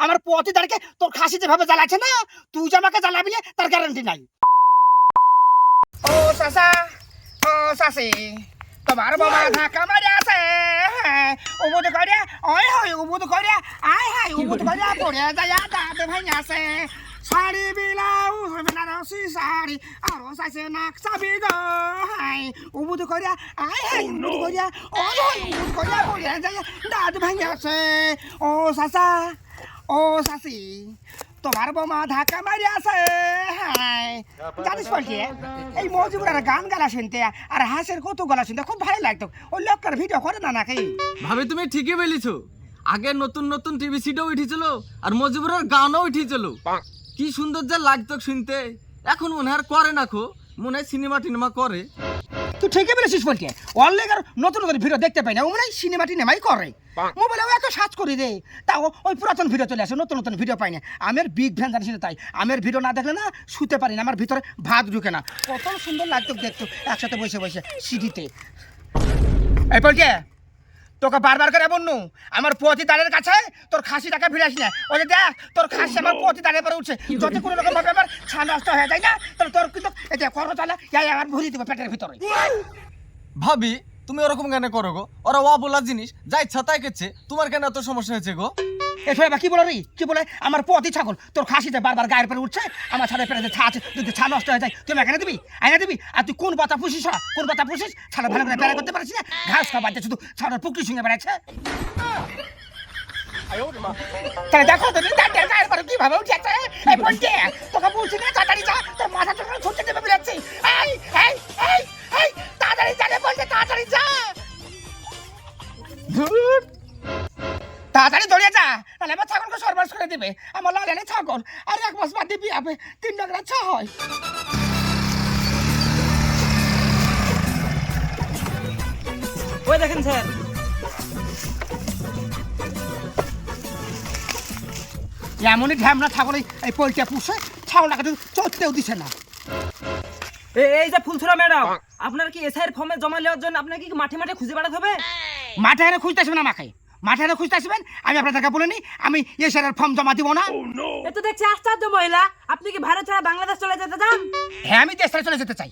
আমার পতি দাঁড়কে তোর খাসি যেভাবে জ্বালাচ্ছে না তুই যে আমাকে জ্বালাবি না তার গ্যারান্টি নাই। ও চাচা ও চাচি তোমার বাবা ধাক্কা মারি আছে উবুদ করিয়া ওই হই উবুদ করিয়া আয় হাই উবুদ করিয়া পড়ে যায় দাঁত ভাই আছে শাড়ি বিলাউজ বেনারসি শাড়ি আরও চাইছে নাক চাবি গো হাই উবুদ করিয়া আয় হাই উবুদ করিয়া ওই হই উবুদ করিয়া পড়ে যায় দাঁত ভাই আছে ও চাচা ও চাচি তোমার বৌমা ধাক্কা মারি আছে হাই জানিস বলছি এই মজিবুর গান গালা শুনতে আর হাসের কত গলা শুনতে খুব ভালো লাগতো। ওই লোকটার ভিডিও করে না নাকি? ভাবে তুমি ঠিকই বলেছ। আগে নতুন নতুন টিভি সিটও উঠেছিল আর মজিবুরের গানও উঠেছিল। কি সুন্দর যা লাগতো শুনতে। এখন মনে হয় আর করে না খো মনে হয় সিনেমা টিনেমা করে। তুই ঠিকই বলেছিস বলকে অনলাইন আর নতুন নতুন ভিডিও দেখতে পাই না ও মনে সিনেমা টিনেমাই করে। মোবাইলে এত সার্চ করি রে। তাও ওই পুরাতন ভিডিও চলে আসে নতুন নতুন ভিডিও পাই না। আমের বিগ ভ্যান জানিস না তাই? আমের ভিডিও না দেখলে না শুতে পারি না আমার ভিতরে ভাত ঢুকে না। কত সুন্দর লাগতো দেখতো একসাথে বসে বসে সিঁড়িতে। এই বলছে তোকে বারবার করে বলনু, আমার পতি দাঁড়ের কাছে তোর খাসি টাকে টাকা ফিরাস না। ওই দেখ, তোর খাসি আমার পতি দাঁড়ের পরে উঠছে। যদি কোনো রকম ভাবে আমার ছা নষ্ট হয়ে যায় না, তাহলে তোর কিন্তু এটা করো তাহলে ইয়াই আমার ভুলি দিব পেটের ভিতরে। ভাবি, তুমি ওরকম কেন করো গো? ওরা ওয়া বলার জিনিস, যা ইচ্ছা তাই করছে। তোমার কেন এত সমস্যা হয়েছে গো? এসব এবার কি বলে রে? কি বলে? আমার পতি ছাগল। তোর খাসিতে বারবার গায়ের পরে উঠছে, আমার ছাদের পেটে ছা আছে যদি ছা নষ্ট হয়ে যায়, তুমি এখানে দিবি? আইনা দিবি? আর তুই কোন পাতা পুষিস কোন পাতা পুষিস? ছাড়া ভালো করে প্যারা করতে পারছিস না? ঘাস খাওয়া বাচ্চা শুধু ছাড়ার পুকুরি সঙ্গে বেড়াচ্ছে তাহলে দেখো তুমি তার গায়ের পরে কীভাবে উঠেছে? এই বলছে তোকে বলছি না, তাড়াতাড়ি যা। তোর মাথা তোর ছুটতে দেবে বেরোচ্ছি এই এই এই এই, তাড়াতাড়ি যা বলছে, তাড়াতাড়ি যা। ধুর। তাড়াতাড়ি দৌড়িয়ে যা। তাহলে আমার ছাগলকে সর্বাস করে দিবে। আমার লালানে ছাগল। আর এক মাস বাদ দিবি হবে। তিন টাকা ছ হয়। ওই দেখেন স্যার। এমনই ঢ্যামনা ছাগল এই- পোলট্রি পুষে ছাগলটাকে তো চলতেও দিছে না। এ- এই যে ফুলছুরা ম্যাডাম আপনার কি এসআইয়ের ফর্মে জমা নেওয়ার জন্য আপনাকে কি মাঠে মাঠে খুঁজে বেড়াতে হবে? মাঠে এনে খুঁজতে না আমাকে। মাঠে খুঁজতে আসবেন আমি আপনাদেরকে বলিনি আমি এশিয়ার ফর্ম জমা দিব না। এ তো দেখছি আশ্চর্য মহিলা আপনি কি ভারত ছাড়া বাংলাদেশ চলে যেতে চান? হ্যাঁ আমি দেশ ছেড়ে চলে যেতে চাই।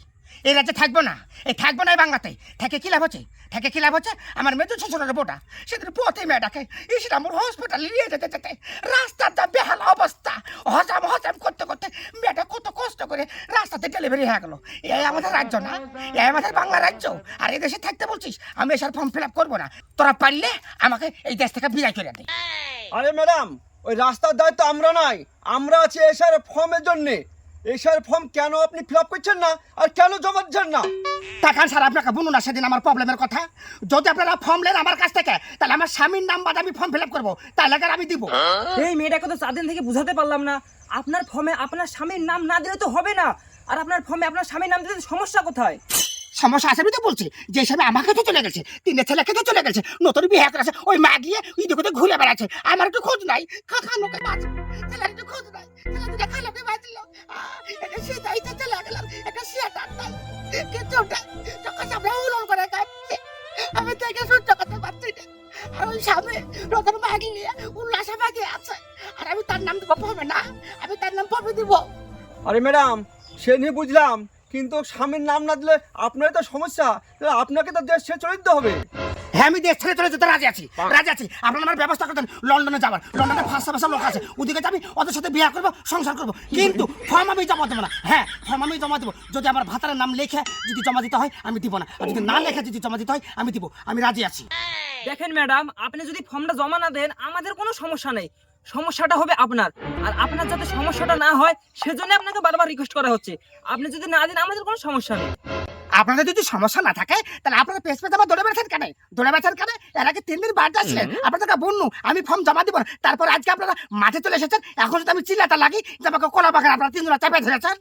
এই রাজ্যে থাকব না এই থাকব না এই বাংলাতে। থেকে কি লাভ হচ্ছে? থেকে কি লাভ হচ্ছে? আমার মেয়ে তো শ্বশুরের বোটা সেদিন পথে মেয়েটাকে ইসলামপুর হসপিটালে নিয়ে যেতে যেতে রাস্তার যা বেহাল অবস্থা হজাম হজাম করতে করতে মেয়েটা কত কষ্ট করে রাস্তাতে ডেলিভারি হয়ে গেলো। এই আমাদের রাজ্য না। এই আমাদের বাংলা রাজ্য। আর এই দেশে থাকতে বলছিস, আমি এসার ফর্ম ফিল আপ করব না। তোরা পারলে আমাকে এই দেশ থেকে বিদায় করে দে। আরে ম্যাডাম, ওই রাস্তার দায়িত্ব আমরা নাই। আমরা আছি এসার ফর্মের জন্যে। এসআর ফর্ম কেন আপনি ফিল আপ করছেন না? আর কেন জমা দিচ্ছেন না? টাকা স্যার আপনাকে বলুন না সেদিন আমার প্রবলেমের কথা। যদি আপনারা ফর্ম নেন আমার কাছ থেকে তাহলে আমার স্বামীর নাম বাদ আমি ফর্ম ফিল আপ করব। তাহলে আর আমি দিব। এই মেয়েটাকে তো চার দিন থেকে বুঝাতে পারলাম না। আপনার ফর্মে আপনার স্বামীর নাম না দিলে তো হবে না। আর আপনার ফর্মে আপনার স্বামীর নাম দিলে সমস্যা কোথায়? সমস্যা আছে আমি তো বলছি। যে হিসাবে আমাকে তো চলে গেছে তিনটে ছেলেকে তো চলে গেছে, নতুন বিয়ে আছে ওই মা গিয়ে ইদে কোথায় ঘুরে বেড়াচ্ছে। আমার একটু খোঁজ নাই খাখা লোকে বাঁচলো ছেলের একটু খোঁজ নাই, ছেলে দুটো খালোকে বাঁচলো। চলে গেলাম ওটা চোখের সামনে উলন করে কাঁদছে আমি দেখে সহ্য করতে পারছি না। আর ওই সামনে নতুন মা গিয়ে উল্লাসে মাগে আছে। আর আমি তার নাম দেবো পবে না, আমি তার নাম পবে দিব। আরে ম্যাডাম, সে নিয়ে বুঝলাম। কিন্তু স্বামীর নাম না দিলে আপনার তো সমস্যা। আপনাকে তো দেশ ছেড়ে চলে যেতে হবে। হ্যাঁ আমি দেশ ছেড়ে চলে যেতে রাজি আছি। রাজি আছি। আপনার আমার ব্যবস্থা করতেন লন্ডনে যাবার। লন্ডনে ফার্স্ট ফার্স্ট লোক আছে। ওদিকে যাবি ওদের সাথে বিয়ে করব সংসার করব। কিন্তু ফর্ম আমি জমা দেবো না। হ্যাঁ ফর্ম আমি জমা দেবো। যদি আমার ভাতারের নাম লেখে যদি জমা দিতে হয় আমি দিব না। আর যদি না লেখে যদি জমা দিতে হয় আমি দিব। আমি রাজি আছি। দেখেন ম্যাডাম আপনি যদি ফর্মটা জমা না দেন আমাদের কোনো সমস্যা নেই। সমস্যাটা হবে আপনার। আর আপনার যাতে সমস্যাটা না হয় সেজন্য আপনাকে বারবার রিকোয়েস্ট করা হচ্ছে। আপনি যদি না দেন আমাদের কোনো সমস্যা নেই। আপনাদের যদি সমস্যা না থাকে তাহলে আপনারা পেস পেতে আবার দৌড়ে বেড়াচ্ছেন কেন? দৌড়ে বেড়াচ্ছেন কেন? এর আগে তিন দিন বাদ যাচ্ছিলেন আপনাদেরকে বলনু আমি ফর্ম জমা দিব তারপর আজকে আপনারা মাঠে চলে এসেছেন। এখন যদি আমি চিল্লাটা লাগি যে আমাকে কোলা বাগান আপনারা তিন দিন চাপে ধরেছেন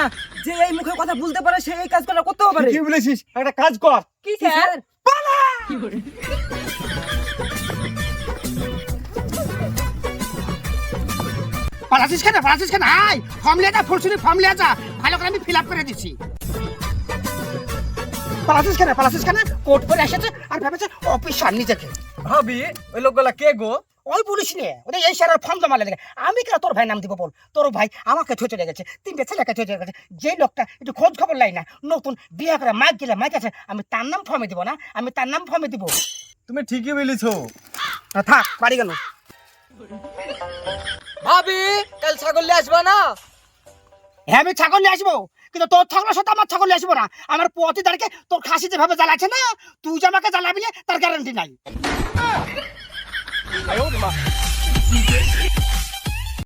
না যে এই মুখে কথা বলতে পারে সে এই কাজ করা করতেও পারে। কি বলেছিস? একটা কাজ কর। কি স্যার? পালাছিস কেন? পালাসিস কেন? আয়! ফর্ম লিয়ে যা ফুলসুনি ফর্ম লিয়ে যা। ভালো করে আমি ফিল আপ করে দিচ্ছি পালাসিস কেন? পালাসিস কেন? কোর্ট করে এসেছে আর ভেবেছে অফিস সামনে নিজেকে ভাবি ওই লোকগুলা কে গো? ওই পুলিশ নিয়ে ওদের এই সারের ফর্ম জমা লেগে আমি কেন তোর ভাই নাম দিব বল? তোর ভাই আমাকে ছুঁয়ে চলে গেছে তিনটে ছেলেকে ছুঁয়ে চলে গেছে। যে লোকটা একটু খোঁজ খবর লাই না নতুন বিয়ে করে মাইক গেলে মাইক আছে আমি তার নাম ফর্মে দিব না আমি তার নাম ফর্মে দিব। তুমি ঠিকই বলেছ। থাক বাড়ি গেল। ভাবি কাল ছাগল নিয়ে আসবা না? হ্যাঁ আমি ছাগল নিয়ে আসব কিন্তু তোর ছাগলের সাথে আমার ছাগল নিয়ে আসব না। আমার প্রতিদারকে তোর খাসি যেভাবে জ্বালাচ্ছে না তুই যে আমাকে জ্বালাবি না, তার গ্যারান্টি নাই। 哎呦我的妈！你别。